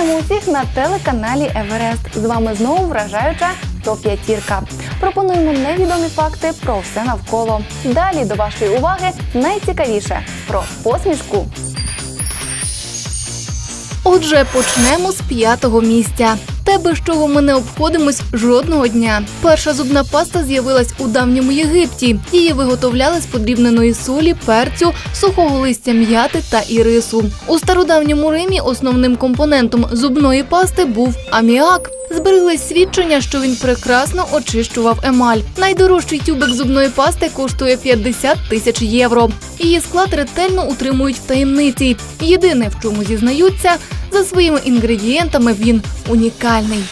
Вітаємо усіх на телеканалі Еверест. З вами знову вражаюча топ-п'ятірка. Пропонуємо невідомі факти про все навколо. Далі до вашої уваги найцікавіше про посмішку. Отже, почнемо з п'ятого місця. Те, без чого ми не обходимось жодного дня. Перша зубна паста з'явилась у давньому Єгипті. Її виготовляли з подрібненої солі, перцю, сухого листя м'яти та ірису. У стародавньому Римі основним компонентом зубної пасти був аміак. Збереглись свідчення, що він прекрасно очищував емаль. Найдорожчий тюбик зубної пасти коштує 50 тисяч євро. Її склад ретельно утримують в таємниці. Єдине, в чому зізнаються, за своїми інгредієнтами він унікальний.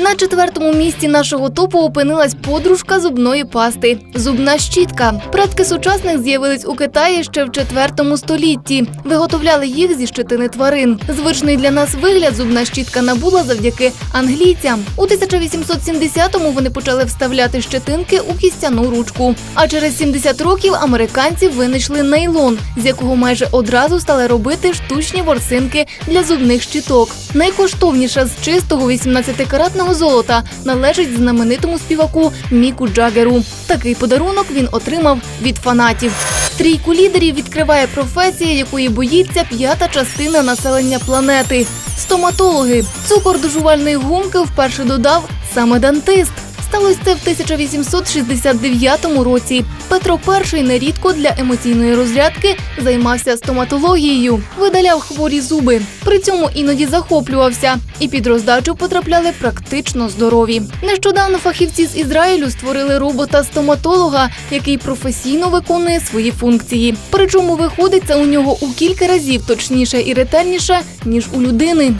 На четвертому місці нашого топу опинилась подружка зубної пасти зубна щітка. Предки сучасних з'явились у Китаї ще в четвертому столітті. Виготовляли їх зі щетини тварин. Звичний для нас вигляд зубна щітка набула завдяки англійцям. У 1870-му вони почали вставляти щетинки у кістяну ручку. А через 70 років американці винайшли нейлон, з якого майже одразу стали робити штучні ворсинки для зубних щиток. Найкоштовніша з чистого 18-каратного золота належить знаменитому співаку Міку Джагеру. Такий подарунок він отримав від фанатів. Трійку лідерів відкриває професія, якої боїться п'ята частина населення планети стоматологи. Цукор дожувальної гумки вперше додав саме дантист. Сталося це в 1869 році. Петро І нерідко для емоційної розрядки займався стоматологією, видаляв хворі зуби. При цьому іноді захоплювався, і під роздачу потрапляли практично здорові. Нещодавно фахівці з Ізраїлю створили робота-стоматолога, який професійно виконує свої функції. Причому виходить це у нього у кілька разів точніше і ретельніше ніж у людини.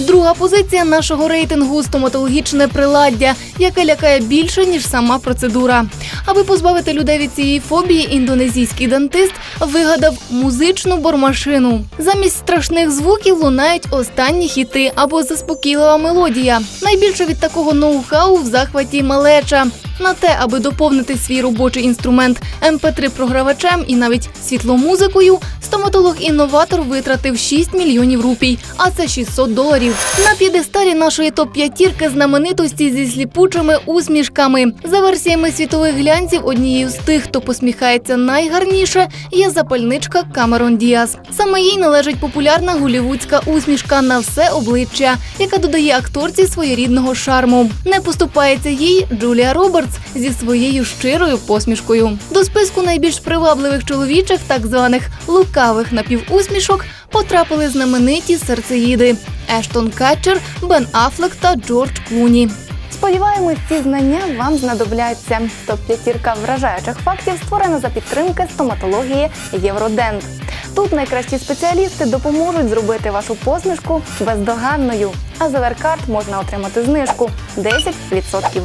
Друга позиція нашого рейтингу стоматологічне приладдя, яке лякає більше ніж сама процедура. Аби позбавити людей від цієї фобії, індонезійський дантист вигадав музичну бормашину. Замість страшних звуків лунають останні хіти або заспокійлива мелодія. Найбільше від такого ноу-хау в захваті малеча. На те, аби доповнити свій робочий інструмент mp 3 програвачем і навіть світломузикою, стоматолог-інноватор витратив 6 мільйонів рупій, а це 600 доларів. На п'єдесталі нашої топ-п'ятірки знаменитості зі сліпучими усмішками. За версіями світових глянців, однією з тих, хто посміхається найгарніше, є запальничка Камерон Діас. Саме їй належить популярна голівудська усмішка на все обличчя, яка додає акторці своєрідного шарму. Не поступається їй Джулія Робертс зі своєю щирою посмішкою. До списку найбільш привабливих чоловічих, так званих лукавих напівусмішок, потрапили знамениті серцеїди Ештон Кетчер, Бен Аффлек та Джордж Клуні. Сподіваємось, ці знання вам знадобляться. Топ-п'ятірка вражаючих фактів створена за підтримки стоматології Євродент. Тут найкращі спеціалісти допоможуть зробити вашу посмішку бездоганною. А за Веркарт можна отримати знижку 10%.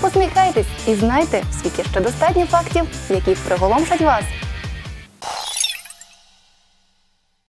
Посміхайтесь і знайте, світі ще достатньо фактів, які приголомшать вас.